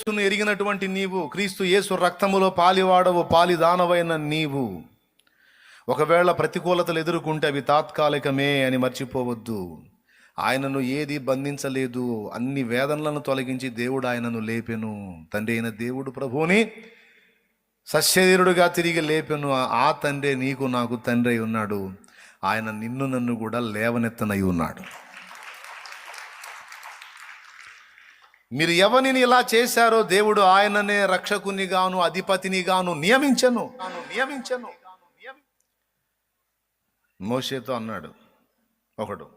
యేసును ఎరిగినటువంటి నీవు క్రీస్తు యేసు రక్తములో పాలివాడవు పాలిదానవైన నీవు. ఒకవేళ ప్రతికూలతలు ఎదుర్కొంటే అవి తాత్కాలికమే అని మర్చిపోవద్దు. ఆయనను ఏది బంధించలేదు అన్ని వేదనలను తొలగించి దేవుడు ఆయనను లేపెను. తండ్రి అయిన దేవుడు ప్రభువుని సశరీరుడుగా తిరిగి లేపెను. ఆ తండ్రి నీకు నాకు తండ్రి ఉన్నాడు. ఆయన నిన్ను నన్ను కూడా లేవనెత్తనై ఉన్నాడు. మీరు ఎవరిని ఇలా చేశారో దేవుడు ఆయననే రక్షకునిగాను అధిపతినిగాను నియమించను. నియమించను. మోషేతో అన్నాడు ఒకడు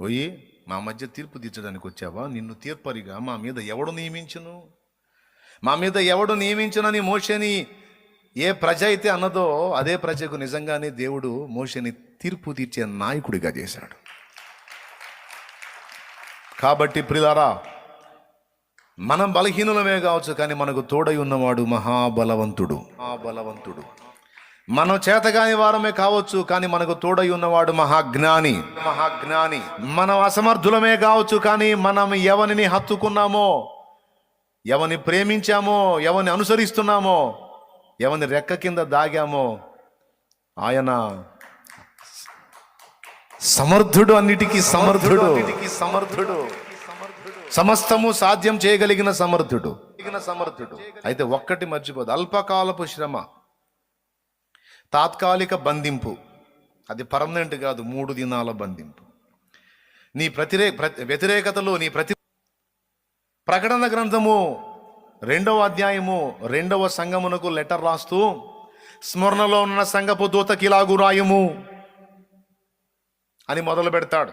పోయి మా మధ్య తీర్పు తీర్చడానికి వచ్చావా? నిన్ను తీర్పరిగా మా మీద ఎవడు నియమించును? మా మీద ఎవడు నియమించునని మోషని ఏ ప్రజ అయితే అన్నదో అదే ప్రజకు నిజంగానే దేవుడు మోషని తీర్పు తీర్చే నాయకుడిగా చేశాడు. కాబట్టి ప్రిలారా మనం బలహీనులమే కావచ్చు కానీ మనకు తోడై ఉన్నవాడు మహాబలవంతుడు. మహాబలవంతుడు. మనం చేతగాని వారమే కావచ్చు కానీ మనకు తోడై ఉన్నవాడు మహాజ్ఞాని. మహాజ్ఞాని. మనం అసమర్థులమే కావచ్చు కానీ మనం ఎవరిని హత్తుకున్నామో ఎవరిని ప్రేమించామో ఎవరిని అనుసరిస్తున్నామో ఎవరిని రెక్క కింద దాగామో ఆయన సమర్థుడు అన్నిటికీ సమర్థుడు. సమర్థుడు. సమస్తము సాధ్యం చేయగలిగిన సమర్థుడు. సమర్థుడు. అయితే ఒక్కటి మర్చిపోదు. అల్పకాలపు శ్రమ తాత్కాలిక బంధింపు. అది పర్మనెంట్ కాదు మూడు దినాల బంధింపు. నీ ప్రతిరే ప్రతి- వ్యతిరేకతలో నీ ప్రతి ప్రకటన గ్రంథము రెండవ అధ్యాయము రెండవ సంగమునకు లెటర్ రాస్తూ స్మరణలో ఉన్న సంగపు దూతకి ఇలాగు రాయము. అని మొదలు పెడతాడు.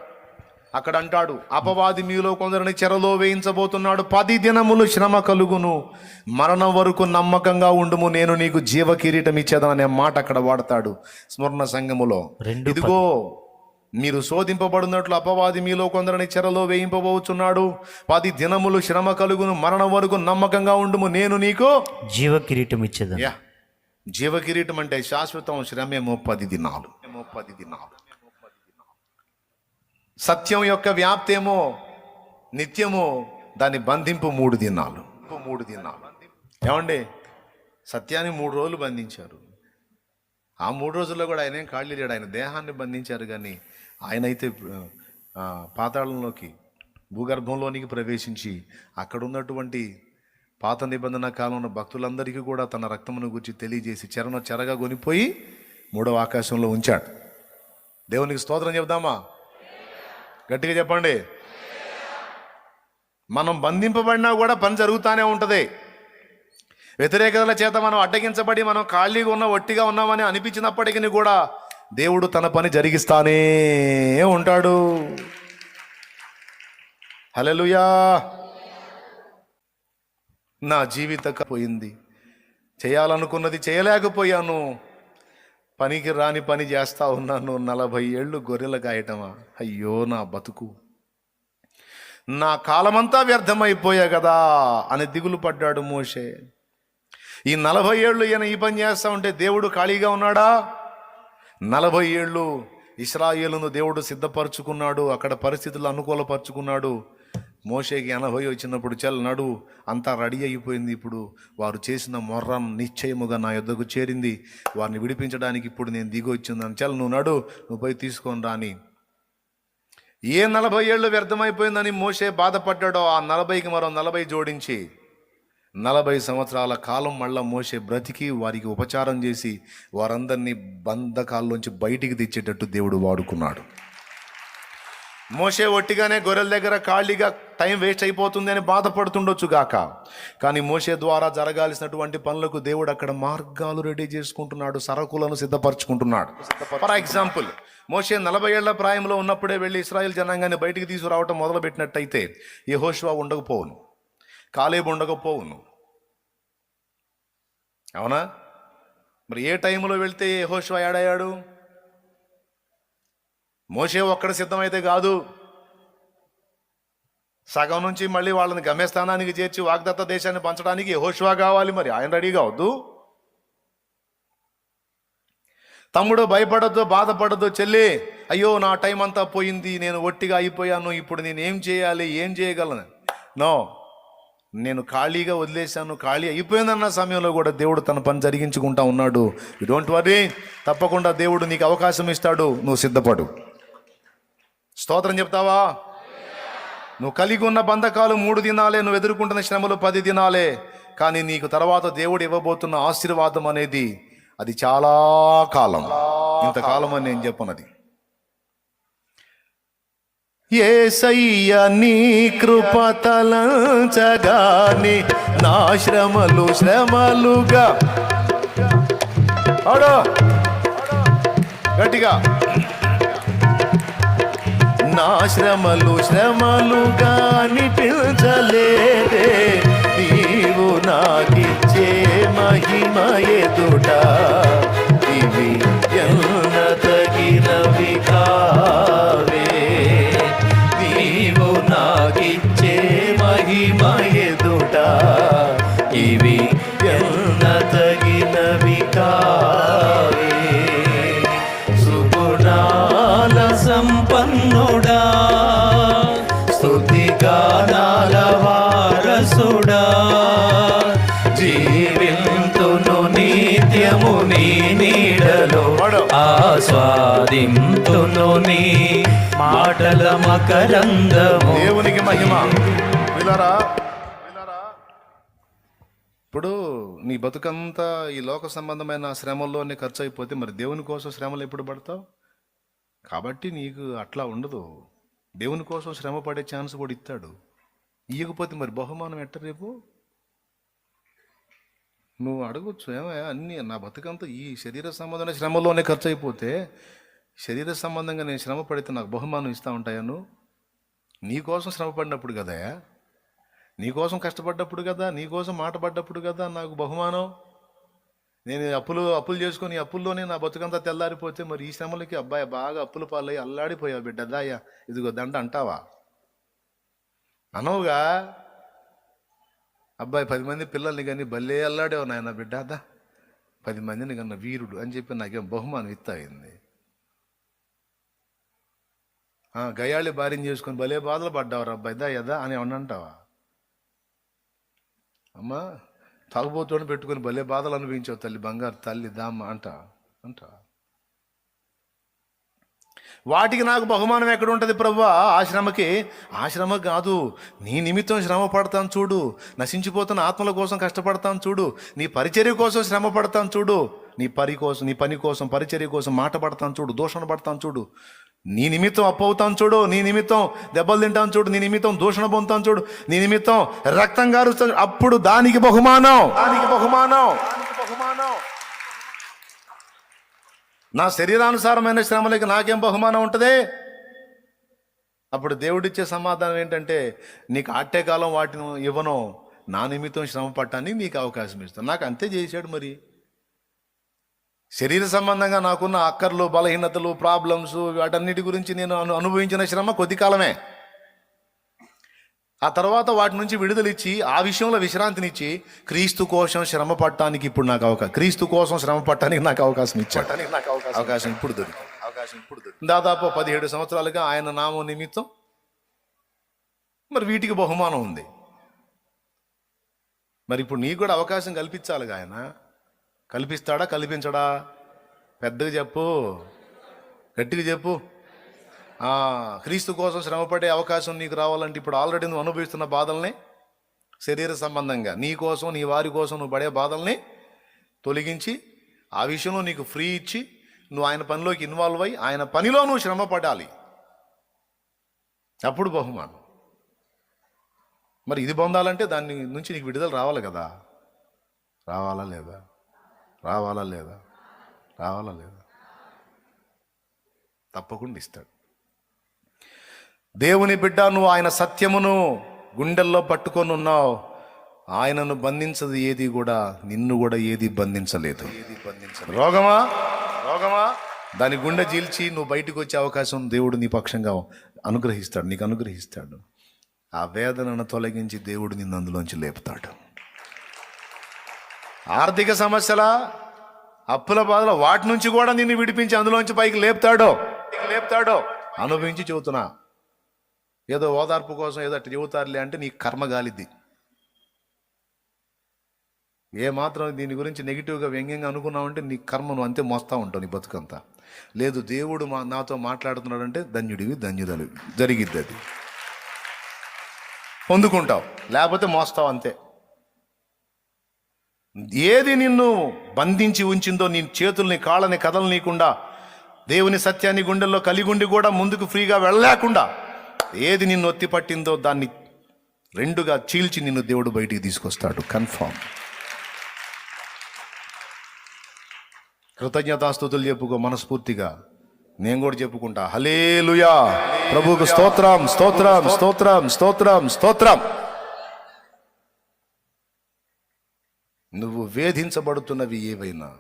అక్కడ అంటాడు అపవాది మీలో కొందరిని చెరలో వేయించబోతున్నాడు. పది దినములు శ్రమ కలుగును. మరణం వరకు నమ్మకంగా ఉండుము. నేను నీకు జీవ కిరీటం ఇచ్చేదా అనే మాట అక్కడ వాడతాడు స్మరణ సంఘములో. ఇదిగో మీరు శోధింపబడినట్లు అపవాది మీలో కొందరిని చెరలో వేయింపబోచున్నాడు. పది దినములు శ్రమ కలుగును. మరణం వరకు నమ్మకంగా ఉండుము. నేను నీకు జీవ కిరీటం ఇచ్చేదా. యా జీవ కిరీటం అంటే శాశ్వతం శ్రమేమో పది దినాలు. ఏమో పది దినాలు. సత్యం యొక్క వ్యాప్తి ఏమో? నిత్యము. దాని బంధింపు మూడు దినాలు. మూడు దినాలు. ఏమండి? సత్యాన్ని మూడు రోజులు బంధించారు. ఆ మూడు రోజుల్లో కూడా ఆయన ఏం కాళ్ళు లేడు ఆయన దేహాన్ని బంధించారు కానీ ఆయన అయితే పాతాళంలోకి భూగర్భంలోనికి ప్రవేశించి అక్కడ ఉన్నటువంటి పాత నిబంధన కాలంలో భక్తులందరికీ కూడా తన రక్తమును గురించి తెలియజేసి చెరను చెరగా కొనిపోయి మూడవ ఆకాశంలో ఉంచాడు. దేవునికి స్తోత్రం చెబుదామా? గట్టిగా చెప్పండి. మనం బంధింపబడినా కూడా పని జరుగుతూనే ఉంటుంది. వ్యతిరేకతల చేత మనం అడ్డగించబడి మనం ఖాళీగా ఉన్న ఒట్టిగా ఉన్నామని అనిపించినప్పటికీ కూడా దేవుడు తన పని జరిగిస్తానే ఉంటాడు. హలలుయా నా జీవిత పోయింది. చేయాలనుకున్నది చేయలేకపోయాను. పనికి రాని పని చేస్తా ఉన్నాను. నలభై ఏళ్ళు గొర్రెలు కాయటమా అయ్యో నా బతుకు. నా కాలమంతా వ్యర్థమైపోయా కదా అని దిగులు పడ్డాడు మోషే. ఈ నలభై ఏళ్ళు ఈయన ఈ పని చేస్తా ఉంటే దేవుడు ఖాళీగా ఉన్నాడా? నలభై ఏళ్ళు ఇస్రాయేలును దేవుడు సిద్ధపరచుకున్నాడు అక్కడ పరిస్థితులు అనుకూలపరుచుకున్నాడు. మోషేకి ఎనభై వచ్చినప్పుడు చల్ నడు అంతా రెడీ అయిపోయింది ఇప్పుడు. వారు చేసిన మొర్రం నిశ్చయముగా నా యొద్దకు చేరింది. వారిని విడిపించడానికి ఇప్పుడు నేను దిగి వచ్చిందని చల్ నువ్వు నడు నువ్వు పోయి తీసుకొని రాని ఏ నలభై ఏళ్ళు వ్యర్థమైపోయిందని మోషే బాధపడ్డాడో ఆ నలభైకి మరో నలభై జోడించి. నలభై సంవత్సరాల కాలం మళ్ళా మోసే బ్రతికి వారికి ఉపచారం చేసి వారందరినీ బంధకాల్లోంచి బయటికి తెచ్చేటట్టు దేవుడు వాడుకున్నాడు. మోసే ఒట్టిగానే గొర్రెల దగ్గర ఖాళీగా టైం వేస్ట్ అయిపోతుంది అని బాధపడుతుండొచ్చు గాక. కానీ మోసే ద్వారా జరగాల్సినటువంటి పనులకు దేవుడు అక్కడ మార్గాలు రెడీ చేసుకుంటున్నాడు సరకులను సిద్ధపరచుకుంటున్నాడు. ఫర్ ఎగ్జాంపుల్ మోసే నలభై ఏళ్ళ ప్రాయంలో ఉన్నప్పుడే వెళ్ళి ఇస్రాయల్ జనాంగాన్ని బయటికి తీసుకురావటం మొదలుపెట్టినట్టయితే ఈ హోష్వా ఉండకపోవును కాలేబు ఉండకపోవును. అవునా? మరి ఏ టైంలో వెళ్తే యహోష్వా ఏడయ్యాడు మోషే ఒక్కడ సిద్ధమైతే కాదు. సగం నుంచి మళ్ళీ వాళ్ళని గమ్యస్థానానికి చేర్చి వాగ్దత్త దేశాన్ని పంచడానికి యెహోషువ కావాలి మరి. ఆయన రెడీగా అవద్దు తమ్ముడు భయపడద్దు బాధపడద్దు చెల్లి. అయ్యో నా టైం అంతా పోయింది నేను ఒట్టిగా అయిపోయాను ఇప్పుడు నేను ఏం చేయాలి ఏం చేయగలను? నో. నేను ఖాళీగా వదిలేశాను ఖాళీ అయిపోయిందన్న సమయంలో కూడా దేవుడు తన పని జరిగించుకుంటా ఉన్నాడు. యు డోంట్ వరీ తప్పకుండా దేవుడు నీకు అవకాశం ఇస్తాడు. నువ్వు సిద్ధపడు. స్తోత్రం చెప్తావా? నువ్వు కలిగి ఉన్న బంధకాలు మూడు దినాలే నువ్వు ఎదుర్కొంటున్న శ్రమలు పది దినాలే కానీ నీకు తర్వాత దేవుడు ఇవ్వబోతున్న ఆశీర్వాదం అనేది అది చాలా కాలం. ఇంతకాలం అని నేను చెప్పనది. ఏసయ్య నీ కృప తలంచగాని నా శ్రమలు శ్రమలుగా. గట్టిగా. నా శ్రమలు శ్రమలుగా అనిపించలేదే నీవు నాకిచ్చే మహిమ ఎదుట? ఆస్వాదింతును నీ మాటల మకరందము దేవునికి మహిమ. విలరా? ఇప్పుడు నీ బతుకంతా ఈ లోక సంబంధమైన శ్రమల్లోనే ఖర్చు అయిపోతే మరి దేవుని కోసం శ్రమలు ఎప్పుడు పడతావు? కాబట్టి నీకు అట్లా ఉండదు. దేవుని కోసం శ్రమ పడే ఛాన్స్ కూడా ఇస్తాడు. ఇయ్యకపోతే మరి బహుమానం ఎట్ట రేపు? నువ్వు అడగొచ్చు ఏమయ్యా? అన్ని నా బతుకంతా ఈ శరీర సంబంధమైన శ్రమలోనే ఖర్చు అయిపోతే శరీర సంబంధంగా నేను శ్రమ పడితే నాకు బహుమానం ఇస్తా ఉంటాయా నువ్వు? నీకోసం శ్రమ పడినప్పుడు నీకోసం కష్టపడ్డప్పుడు కదా? నీకోసం మాట పడ్డప్పుడు కదా నాకు బహుమానం? నేను అప్పులు అప్పులు చేసుకొని అప్పుల్లోనే నా బతుకంతా తెల్లారిపోతే మరి ఈ శ్రమలకి అబ్బాయి బాగా అప్పుల పాలయ్యి అల్లాడిపోయావు బిడ్డ. దాయ్యా ఇదిగో దండ అంటావా? అనవుగా అబ్బాయి పది మంది పిల్లల్ని కానీ భలే అల్లాడేవు నాయన బిడ్డ అదా పది మందిని కన్నా వీరుడు అని చెప్పి నాకేం బహుమానం ఇస్తాయింది గయాళి భార్యం చేసుకొని భలే బాధలు పడ్డావు అబ్బాయి దా యదా అని ఏమన్నా అంటావా? అమ్మా తాగుబోతుని పెట్టుకొని భలే బాధలు అనుభవించావు తల్లి బంగారు తల్లి దామ్మ అంట అంటావా వాటికి నాకు బహుమానం ఎక్కడ ఉంటుంది ప్రభు ఆశ్రమకి. ఆశ్రమ కాదు. నీ నిమిత్తం శ్రమ పడతాను చూడు. నశించిపోతున్న ఆత్మల కోసం కష్టపడతాను చూడు. నీ పరిచర్య కోసం శ్రమ పడతాను చూడు. నీ పని కోసం నీ పని కోసం పరిచర్య కోసం మాట పడతాను చూడు. దూషణ పడతాను చూడు. నీ నిమిత్తం అప్పవుతాను చూడు. నీ నిమిత్తం దెబ్బలు తింటాను చూడు. నీ నిమిత్తం దూషణ పొందుతాను చూడు. నీ నిమిత్తం రక్తం గారుస్తాను అప్పుడు దానికి బహుమానం. దానికి బహుమానం. దానికి బహుమానం. నా శరీరానుసారమైన శ్రమలకి నాకేం బహుమానం ఉంటుంది? అప్పుడు దేవుడిచ్చే సమాధానం ఏంటంటే నీకు ఆట్టే కాలం వాటిని ఇవ్వను నా నిమిత్తం శ్రమ పట్టడానికి నీకు అవకాశం ఇస్తాను నాకు అంతే చేశాడు మరి. శరీర సంబంధంగా నాకున్న అక్కర్లు బలహీనతలు ప్రాబ్లమ్స్ వాటన్నిటి గురించి నేను అను అనుభవించిన శ్రమ కొద్ది కాలమే. ఆ తర్వాత వాటి నుంచి విడుదలిచ్చి ఆ విషయంలో విశ్రాంతినిచ్చి క్రీస్తు కోసం శ్రమ పట్టడానికి ఇప్పుడు నాకు అవకాశం క్రీస్తు కోసం శ్రమ పట్టడానికి నాకు అవకాశం ఇచ్చాడు. నాకు అవకాశం ఇప్పుడు దొరికి అవకాశం ఇప్పుడు దొరికి దాదాపు పదిహేడు సంవత్సరాలుగా ఆయన నామం నిమిత్తం మరి వీటికి బహుమానం ఉంది. మరి ఇప్పుడు నీకు కూడా అవకాశం కల్పించాలిగా ఆయన. కల్పిస్తాడా? కల్పించడా? పెద్దగా చెప్పు. గట్టిగా చెప్పు. క్రీస్తు కోసం శ్రమపడే అవకాశం నీకు రావాలంటే ఇప్పుడు ఆల్రెడీ నువ్వు అనుభవిస్తున్న బాధల్ని శరీర సంబంధంగా నీ కోసం నీ వారి కోసం నువ్వు పడే బాధల్ని తొలగించి ఆ విషయంలో నీకు ఫ్రీ ఇచ్చి నువ్వు ఆయన పనిలోకి ఇన్వాల్వ్ అయ్యి ఆయన పనిలో నువ్వు శ్రమ పడాలి అప్పుడు బహుమానం. మరి ఇది పొందాలంటే దాని నుంచి నీకు విడుదల రావాలి కదా. రావాలా లేదా? రావాలా లేదా? రావాలా లేదా? తప్పకుండా ఇస్తాడు. దేవుని బిడ్డ నువ్వు ఆయన సత్యమును గుండెల్లో పట్టుకొని ఉన్నావు. ఆయనను బంధించదు ఏది కూడా నిన్ను కూడా ఏది బంధించలేదు. రోగమా? రోగమా? దాని గుండె చీల్చి నువ్వు బయటకు వచ్చే అవకాశం దేవుడు నీ పక్షంగా అనుగ్రహిస్తాడు నీకు అనుగ్రహిస్తాడు. ఆ వేదనను తొలగించి దేవుడు నిన్ను అందులోంచి లేపుతాడు. ఆర్థిక సమస్యల అప్పుల బాధల వాటి నుంచి కూడా నిన్ను విడిపించి అందులోంచి పైకి లేపుతాడో. లేపుతాడో. అనుభవించి చెబుతున్నా. ఏదో ఓదార్పు కోసం ఏదో అట్లా చెబుతారులే అంటే నీ కర్మ గాలిద్ది. ఏ మాత్రం దీని గురించి నెగిటివ్గా వ్యంగ్యంగా అనుకున్నావంటే నీ కర్మ నువ్వు అంతే మోస్తా ఉంటావు నీ బతుకంతా. లేదు దేవుడు మా నాతో మాట్లాడుతున్నాడంటే ధన్యుడివి ధన్యుదలు జరిగిద్ది అది. పొందుకుంటావు. లేకపోతే మోస్తావు అంతే. ఏది నిన్ను బంధించి ఉంచిందో నీ చేతుల్ని కాళ్ళని కదలనీయకుండా దేవుని సత్యాన్ని గుండెల్లో కలిగుండి కూడా ముందుకు ఫ్రీగా వెళ్ళలేకుండా ఏది నిన్ను ఒత్తి పట్టిందో దాన్ని రెండుగా చీల్చి నిన్ను దేవుడు బయటికి తీసుకొస్తాడు. కన్ఫామ్ కృతజ్ఞతాస్తుతులు చెప్పుకో మనస్ఫూర్తిగా. నేను కూడా చెప్పుకుంటా. హలేలుయా ప్రభుకు స్తోత్రం స్తోత్రం స్తోత్రం స్తోత్రం స్తోత్రం. నువ్వు వేధించబడుతున్నవి ఏవైనా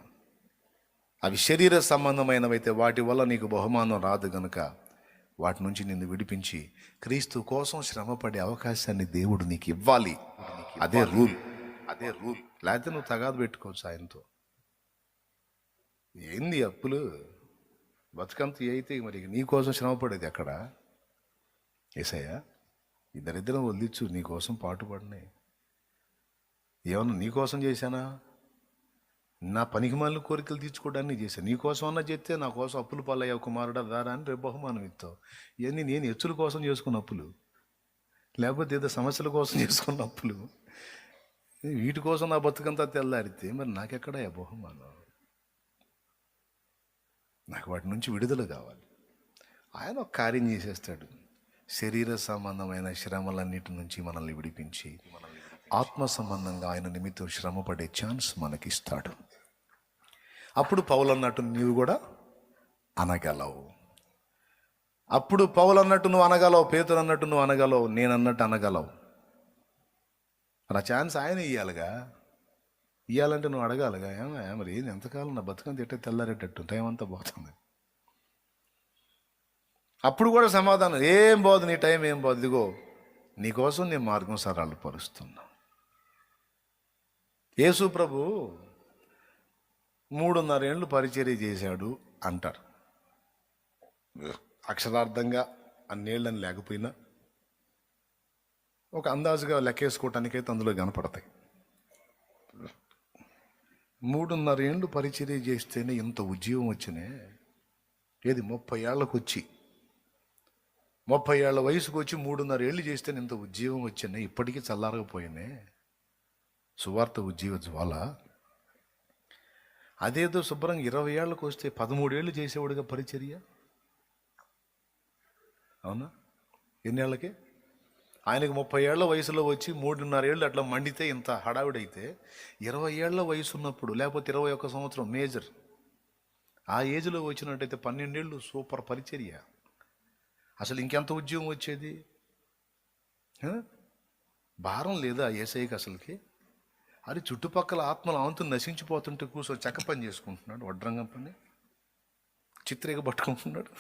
అవి శరీర సంబంధమైనవైతే వాటి వల్ల నీకు బహుమానం రాదు గనుక వాటి నుంచి నిన్ను విడిపించి క్రీస్తు కోసం శ్రమపడే అవకాశాన్ని దేవుడు నీకు ఇవ్వాలి. అదే రూల్. అదే రూల్. లేకపోతే నువ్వు తగాదు పెట్టుకోవచ్చు ఆయనతో ఏంది అప్పులు? బతుకంత అయితే మరి నీకోసం శ్రమపడేది ఎక్కడ? ఏసయ్యా ఈ దరిద్రం వదిలిచ్చు నీకోసం పాటుపడినాయి. ఏమన్నా నీకోసం చేశానా? నా పనికిమాలిన కోరికలు తీర్చుకోవడాన్ని చేశాను. నీ కోసం అన్నా చెప్తే నా కోసం అప్పులు పాలయ్యావు కుమారుడా దారా అని రేపు బహుమానం ఇస్తావు. ఇవన్నీ నేను ఎచ్చుల కోసం చేసుకున్న అప్పులు. లేకపోతే ఏదో సమస్యల కోసం చేసుకున్న అప్పులు. వీటి కోసం నా బతుకంతా తెల్లారితే మరి నాకెక్కడా బహుమానం? నాకు వాటి నుంచి విడుదల కావాలి. ఆయన ఒక కార్యం చేసేస్తాడు. శరీర సంబంధమైన శ్రమలన్నిటి నుంచి మనల్ని విడిపించి ఆత్మ సంబంధంగా ఆయన నిమిత్తం శ్రమపడే ఛాన్స్ మనకిస్తాడు. అప్పుడు పౌలు అన్నట్టు నీవు కూడా అనగలవు. అప్పుడు పౌలు అన్నట్టు నువ్వు అనగలవు పేతురు అన్నట్టు నువ్వు అనగలవు నేను అన్నట్టు అనగలవు. మరి ఆ ఛాన్స్ ఆయన ఇయ్యాలిగా? ఇవ్వాలంటే నువ్వు అడగాలిగా? ఏమో మరి ఏది? ఎంతకాలం నా బతుకని తిట్టే తెల్లారేటట్టు టైం అంతా పోతుంది? అప్పుడు కూడా సమాధానం ఏం పోదు నీ టైం ఏం పోదు ఇదిగో నీకోసం నేను మార్గం సరళపరుస్తున్నా. యేసు ప్రభు మూడున్నర ఏళ్ళు పరిచర్య చేశాడు అంటారు. అక్షరార్థంగా అన్నేళ్ళని లేకపోయినా ఒక అందాజుగా లెక్కేసుకోవటానికైతే అందులో కనపడతాయి. మూడున్నర ఏళ్ళు పరిచర్య చేస్తేనే ఇంత ఉద్యోగం వచ్చినే? ఏది ముప్పై ఏళ్ళకు వచ్చి ముప్పై ఏళ్ళ వయసుకు వచ్చి మూడున్నర ఏళ్ళు చేస్తేనే ఇంత ఉద్యోగం వచ్చినే? ఇప్పటికీ చల్లారకపోయినే? సువార్త ఉద్యోగ జ్వాల అదేదో శుభ్రంగా ఇరవై ఏళ్ళకు వస్తే పదమూడేళ్ళు చేసేవాడుగా పరిచర్య? అవునా? ఎన్నేళ్ళకి ఆయనకు ముప్పై ఏళ్ళ వయసులో వచ్చి మూడున్నర ఏళ్ళు అట్లా మండితే ఇంత హడావిడైతే ఇరవై ఏళ్ళ వయసు ఉన్నప్పుడు లేకపోతే ఇరవై ఒక్క సంవత్సరం మేజర్ ఆ ఏజ్లో వచ్చినట్టయితే పన్నెండేళ్ళు సూపర్ పరిచర్య. అసలు ఇంకెంత ఉద్యోగం వచ్చేది? భారం లేదా ఏసైకి అసలుకి? అది చుట్టుపక్కల ఆత్మలు ఆంతులు నశించిపోతుంటే కూర్చొని చక్క పని చేసుకుంటున్నాడు వడ్రంగం పని. చిత్రేగా పట్టుకుంటున్నాడు.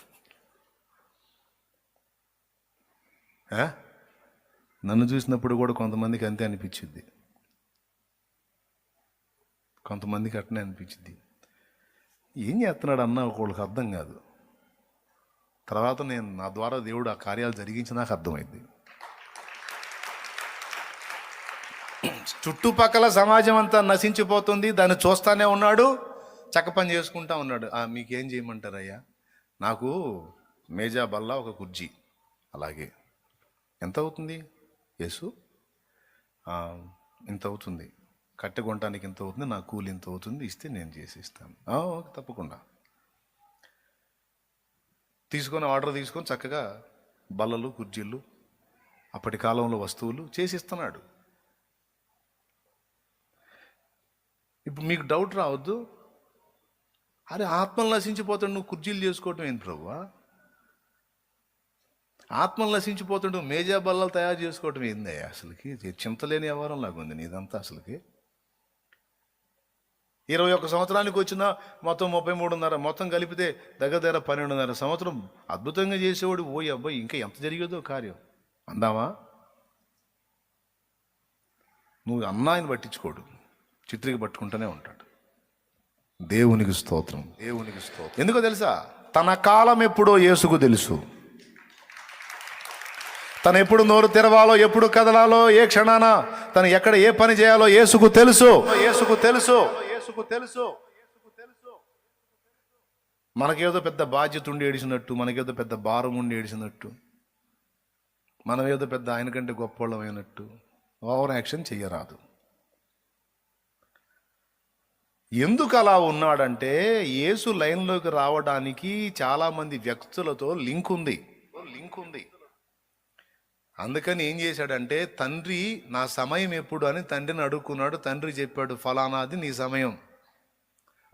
నన్ను చూసినప్పుడు కూడా కొంతమందికి అంతే అనిపించింది కొంతమందికి అట్నే అనిపించింది ఏం చేస్తున్నాడు అన్న ఒకళ్ళకి అర్థం కాదు. తర్వాత నేను నా ద్వారా దేవుడు ఆ కార్యాలు జరిగించి నాకు అర్థమైంది. చుట్టుపక్కల సమాజం అంతా నశించిపోతుంది దాన్ని చూస్తానే ఉన్నాడు చక్క పని చేసుకుంటా ఉన్నాడు. "ఆ, మీకేం చేయమంటారయ్యా? నాకు మేజా బల్ల ఒక కుర్జీ. అలాగే. ఎంత అవుతుంది యేసు? ఇంత అవుతుంది కట్టె కొనటానికి ఇంత అవుతుంది నా కూలి ఇంత అవుతుంది ఇస్తే నేను చేసి ఇస్తాను తప్పకుండా. తీసుకొని ఆర్డర్ తీసుకొని చక్కగా బల్లలు కుర్జీలు అప్పటి కాలంలో వస్తువులు చేసి ఇప్పుడు మీకు డౌట్ రావద్దు. అరే ఆత్మలు నశించిపోతాడు నువ్వు కుర్చీలు చేసుకోవటం ఏంటి ప్రభువా? ఆత్మలు నశించిపోతుండు మేజా బల్లలు తయారు చేసుకోవటం ఏందయ్యా అసలుకి? చింతలేని వ్యవహారం లాగా ఉంది నీదంతా అసలుకి. ఇరవై ఒక్క సంవత్సరానికి వచ్చిన మొత్తం ముప్పై మూడున్నర మొత్తం కలిపితే దగ్గర దగ్గర పన్నెండున్నర సంవత్సరం అద్భుతంగా చేసేవాడు ఓ అబ్బాయి ఇంకా ఎంత జరిగేదో కార్యం. అందామా? నువ్వు అన్నాయని పట్టించుకోడు. చిత్రికి పట్టుకుంటూనే ఉంటాడు. దేవునికి స్తోత్రం. దేవునికి స్తోత్రం. ఎందుకో తెలుసా? తన కాలం ఎప్పుడో యేసుకు తెలుసు. తను ఎప్పుడు నోరు తెరవాలో ఎప్పుడు కదలాలో ఏ క్షణాన తను ఎక్కడ ఏ పని చేయాలో ఏసుకు తెలుసు. ఏసుకు తెలుసు. ఏసుకు తెలుసు. మనకేదో పెద్ద బాధ్యత ఉండి ఏడిచినట్టు మనకేదో పెద్ద భారం ఉండి ఏడిచినట్టు మనం ఏదో పెద్ద ఆయన కంటే గొప్పవాళ్ళమైనట్టు ఓవర్ యాక్షన్ చెయ్యరాదు. ఎందుకు అలా ఉన్నాడంటే యేసు లైన్లోకి రావడానికి చాలామంది వ్యక్తులతో లింక్ ఉంది. లింక్ ఉంది. అందుకని ఏం చేశాడంటే తండ్రి నా సమయం ఎప్పుడు? అని తండ్రిని అడుక్కున్నాడు తండ్రి చెప్పాడు ఫలానాది నీ సమయం.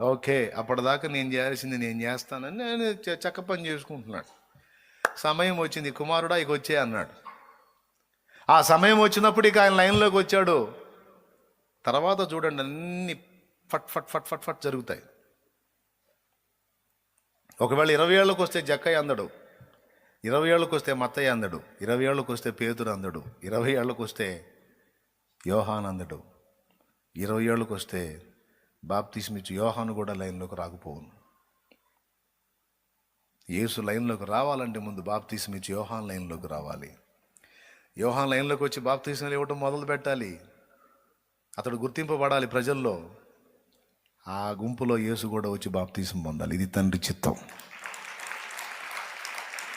ఓకే అప్పటిదాకా నేను చేయాల్సింది నేను చేస్తానని నేను చ- చక్క పని చేసుకుంటున్నాడు. సమయం వచ్చింది కుమారుడా ఇక వచ్చే అన్నాడు. ఆ సమయం వచ్చినప్పుడు ఇక ఆయన లైన్లోకి వచ్చాడు. తర్వాత చూడండి అన్ని ఫట్ ఫట్ ఫట్ ఫట్ ఫట్ జరుగుతాయి. ఒకవేళ ఇరవై ఏళ్ళకి వస్తే జక్కయ్య అందడు ఇరవై ఏళ్ళకి వస్తే మత్తయ్య అందడు ఇరవై ఏళ్ళకి వస్తే పేతురు అందడు ఇరవై ఏళ్ళకి వస్తే యోహాన్ అందడు ఇరవై ఏళ్ళకి వస్తే బాప్తిస్మిచ్చు యోహాను కూడా లైన్లోకి రాకపోవును. యేసు లైన్లోకి రావాలంటే ముందు బాప్తిస్మిచ్చి యోహాన్ లైన్లోకి రావాలి. యోహాన్ లైన్లోకి వచ్చి బాప్తీసం ఇవ్వటం మొదలు పెట్టాలి అతడు గుర్తింపబడాలి ప్రజల్లో. ఆ గుంపులో యేసు కూడా వచ్చి బాప్తీసం పొందాలి. ఇది తండ్రి చిత్తం.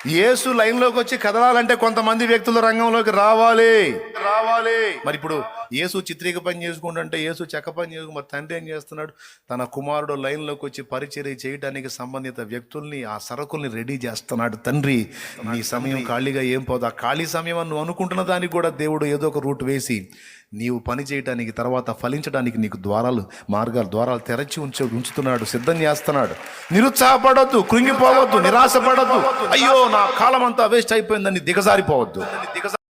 యేసు లైన్లోకి వచ్చి కదలాలంటే కొంతమంది వ్యక్తులు రంగంలోకి రావాలి. రావాలి. మరి ఇప్పుడు యేసు చిత్రీక పని చేసుకుంటుంటే యేసు చెక్క పని చేసుకు మరి తండ్రి ఏం చేస్తున్నాడు? తన కుమారుడు లైన్లోకి వచ్చి పరిచర్య చేయడానికి సంబంధిత వ్యక్తుల్ని ఆ సరకుల్ని రెడీ చేస్తున్నాడు. తండ్రి నీ సమయం ఖాళీగా ఏం పోదు. ఆ ఖాళీ సమయం నువ్వు అనుకుంటున్న దానికి కూడా దేవుడు ఏదో ఒక రూట్ వేసి నీవు పని చేయడానికి తర్వాత ఫలించడానికి నీకు ద్వారాలు మార్గాలు ద్వారాలు తెరచి ఉంచ ఉంచుతున్నాడు సిద్ధం చేస్తున్నాడు. నిరుత్సాహపడద్దు కృంగిపోవద్దు నిరాశపడద్దు. అయ్యో నా కాలం అంతా వేస్ట్ అయిపోయిందని దిగజారిపోవద్దు. దిగజారి